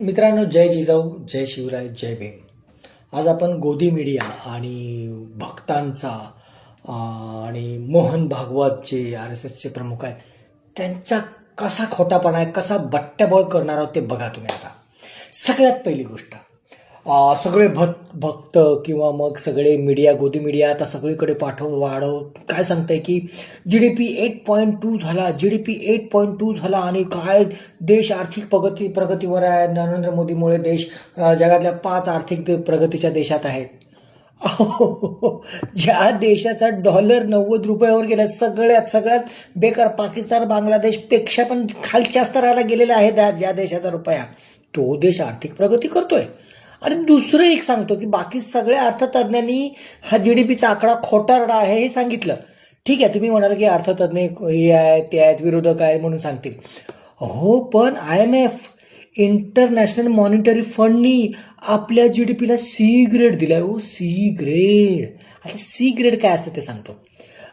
मित्रांनो जय जिजाऊ जय शिवराय जय भीम. आज आपण गोदी मीडिया आणि भक्तांचा आणि मोहन भागवत जे आर एस एसचे प्रमुख आहेत त्यांचा कसा खोटापणा आहे कसा बट्ट्याबळ करणार आहोत ते बघा तुम्ही आता. सगळ्यात पहिली गोष्ट सगळे भक्त भक्त किंवा मग सगळे मीडिया गोदी मीडिया आता सगळीकडे पाठव वाढव. काय सांगताय की G D P eight point two झाला. G D P eight point two झाला आणि काय देश आर्थिक प्रगती प्रगतीवर आहे. नरेंद्र मोदीमुळे देश जगातल्या पाच आर्थिक प्रगतीच्या देशात आहेत ज्या देशाचा डॉलर नव्वद रुपयावर गेला सगळ्यात सगळ्यात बेकार पाकिस्तान बांगलादेशपेक्षा पण खालच्या स्तराला गेलेला आहे त्या ज्या देशाचा रुपया. तो देश आर्थिक प्रगती करतोय. आणि दुसरं एक सांगतो की बाकी सगळ्या अर्थतज्ञांनी हा जी डी पीचा आकडा खोटारडा आहे हे सांगितलं. ठीक आहे तुम्ही म्हणाल की अर्थतज्ञ हे आहेत ते आहेत विरोधक आहे म्हणून सांगतील. हो पण I M F international monetary फंडनी आपल्या जी डी पीला सी ग्रेड दिलाय. Oh C grade. आता सी ग्रेड काय असतं ते सांगतो.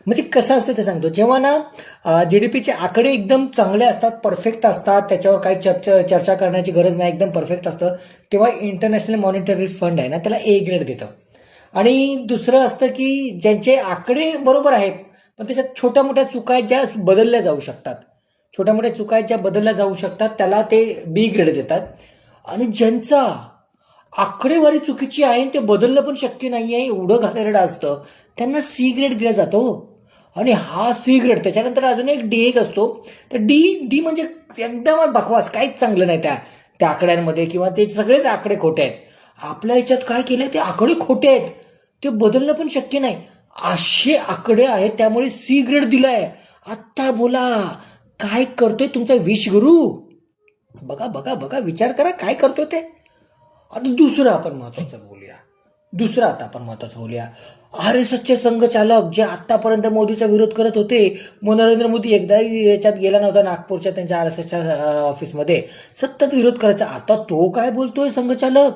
म्हणजे कसं असतं ते सांगतो. जेव्हा ना जी डी पीचे आकडे एकदम चांगले असतात परफेक्ट असतात त्याच्यावर काही चर्चा चर्चा करण्याची गरज नाही एकदम परफेक्ट असतं तेव्हा इंटरनॅशनल मॉनिटरी फंड आहे ना त्याला ए ग्रेड देतं. आणि दुसरं असतं की ज्यांचे आकडे बरोबर आहेत पण त्याच्यात छोट्या मोठ्या चुका आहेत ज्या बदलल्या जाऊ शकतात. छोट्या मोठ्या चुका आहेत ज्या बदलल्या जाऊ शकतात त्याला ते बी ग्रेड देतात. आणि ज्यांचा आकडेवारी चुकीची आहे आणि ते बदलणं पण शक्य नाही आहे एवढं घाणेरडं असतं त्यांना सी ग्रेड दिला जातो. आणि हा सी ग्रेड त्याच्यानंतर अजून एक डी एक असतो. तर डी डी म्हणजे एकदम बकवास काहीच चांगलं नाही त्या त्या आकड्यांमध्ये किंवा ते सगळेच आकडे खोटे आहेत. आपल्या ह्याच्यात काय केलं ते आकडे खोटे आहेत. ते बदलणं पण शक्य नाही. असे आकडे आहेत त्यामुळे सी ग्रेड दिलाय. आत्ता बोला काय करतोय तुमचा विष गुरु बघा बघा बघा विचार करा काय करतोय ते? आता दुसरं आपण महत्वाचं बोलूया. दुसरं आता आपण महत्वाचं बोलूया. आर एस एसचे संघचालक जे आत्तापर्यंत मोदीचा विरोध करत होते मग नरेंद्र मोदी एकदाही याच्यात गेला नव्हता नागपूरच्या त्यांच्या आर एस एसच्या ऑफिसमध्ये. सतत विरोध करायचा. आता तो काय बोलतोय संघचालक?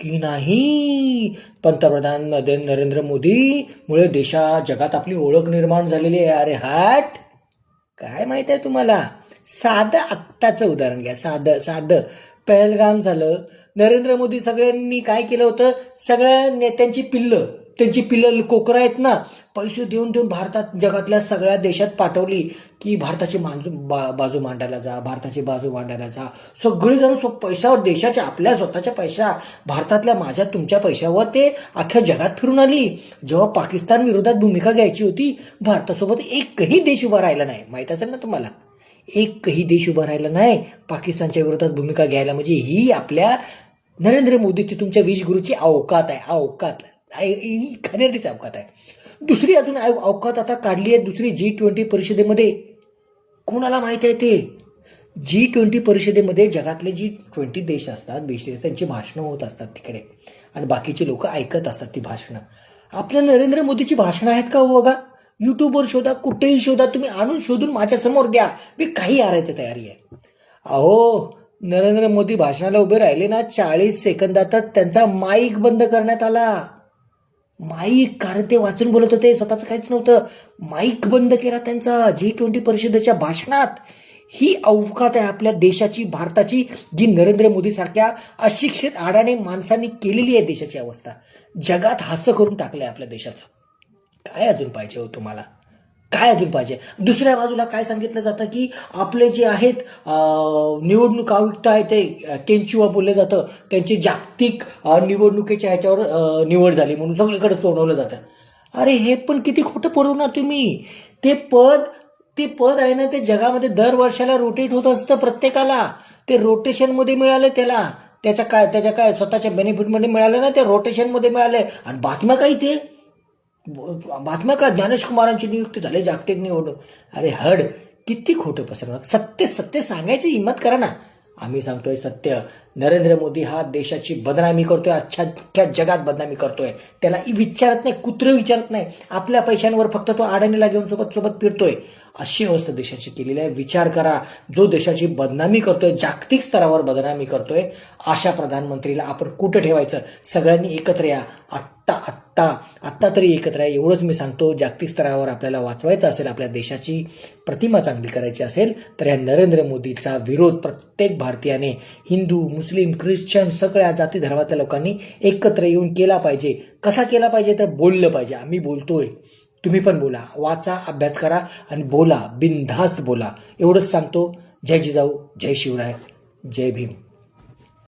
की नाही? पंतप्रधान नरेंद्र मोदी मुळे देशा जगात आपली ओळख निर्माण झालेली आहे. अरे हाट! काय माहीत आहे तुम्हाला? साधं आत्ताचं उदाहरण घ्या. साधं साधं. पहलगाम झालं. नरेंद्र मोदी सगळ्यांनी काय केलं होतं? सगळ्या नेत्यांची पिल्लं. त्यांची पिलं कोकरं आहेत ना पैसे देऊन देऊन भारतात जगातल्या सगळ्या देशात पाठवली की भारताची मांजू बा बाजू मांडायला जा भारताची बाजू मांडायला जा. सगळेजण स्व पैशावर देशाच्या आपल्या स्वतःच्या पैशा भारतातल्या माझ्या तुमच्या पैशावर ते अख्ख्या जगात फिरून आली. जेव्हा पाकिस्तान विरोधात भूमिका घ्यायची होती भारतासोबत एकही देश उभा राहिला नाही. माहीत असेल ना तुम्हाला? एकही देश उभा राहिला नाही पाकिस्तानच्या विरोधात भूमिका घ्यायला. म्हणजे ही आपल्या नरेंद्र मोदीची तुमच्या वीजगुरूची अवकात आहे अवकात. आहे. ही खरेदीच अवकात आहे. दुसरी अजून अव- अवकात आता काढली आहे दुसरी जी ट्वेंटी परिषदेमध्ये. कोणाला माहीत आहे ते? जी ट्वेंटी परिषदेमध्ये जगातले जी ट्वेंटी देश असतात देश त्यांची भाषणं होत असतात तिकडे. आणि बाकीचे लोक ऐकत असतात ती भाषणं. आपल्या नरेंद्र मोदीची भाषणं आहेत का हो बघा? यूट्यूबवर शोधा कुठेही शोधा तुम्ही आणून शोधून माझ्यासमोर द्या. मी काही हारायची तयारी आहे. अहो नरेंद्र मोदी भाषणाला उभे राहिले ना चाळीस सेकंदातच त्यांचा माईक बंद करण्यात आला. माईक कारण ते वाचून बोलत होते स्वतःच काहीच नव्हतं. माईक बंद केला त्यांचा जी ट्वेंटी परिषदेच्या भाषणात. ही अवकात आहे आपल्या देशाची भारताची जी नरेंद्र मोदी सारख्या अशिक्षित आडाने माणसांनी केलेली आहे देशाची अवस्था. जगात हास्य करून टाकलंय आपल्या देशाचं. काय अजून पाहिजे हो तुम्हाला? काय अजून पाहिजे? दुसऱ्या बाजूला काय सांगितलं जातं की आपले जे आहेत निवडणूक आयुक्त आहे ते केंचुआ बोललं जातं. त्यांची जागतिक निवडणुकीच्या ह्याच्यावर निवड झाली म्हणून सगळीकडे सोडवलं जातं. अरे हे पण किती खोटं पुरवणार तुम्ही. ते पद ते पद आहे ना ते जगामध्ये दर वर्षाला रोटेट होत असतं प्रत्येकाला. ते रोटेशनमध्ये मिळालं त्याला. त्याच्या काय त्याच्या काय स्वतःच्या बेनिफिटमध्ये मिळालं ना ते रोटेशनमध्ये मिळालं. आणि बातम्या काही ते? बातम्या का ज्ञानेश कुमारांची नियुक्ती झाली जागतिक निवडणूक. अरे हड किती खोटं पसरवणार सत्य सत्य सांगायची हिंमत करा ना. आम्ही सांगतोय सत्य. नरेंद्र मोदी हा देशाची बदनामी करतोय अख्ख्या अख्ख्या जगात बदनामी करतोय. त्याला विचारत नाही कुत्र विचारत नाही. आपल्या पैशांवर फक्त तो अडाणीला घेऊन सोबत सोबत फिरतोय. अशी अवस्था देशाची केलेली आहे. विचार करा. जो देशाची बदनामी करतोय जागतिक स्तरावर बदनामी करतोय अशा प्रधानमंत्रीला आपण कुठं ठेवायचं? सगळ्यांनी एकत्र या. आत्ता आत्ता आत्ता तरी एकत्र या. एवढंच मी सांगतो. जागतिक स्तरावर आपल्याला वाचवायचं असेल आपल्या देशाची प्रतिमा चांगली करायची असेल तर या नरेंद्र मोदीचा विरोध प्रत्येक भारतीयाने हिंदू मुस्लिम मुस्लिम ख्रिश्चन सगळ्या जाती धर्मातल्या लोकांनी एकत्र येऊन केला पाहिजे. कसा केला पाहिजे? तर बोललं पाहिजे. आम्ही बोलतोय. तुम्ही पण बोला. वाचा अभ्यास करा आणि बोला. बिनधास्त बोला. एवढंच सांगतो. जय जिजाऊ जय शिवराय जय भीम.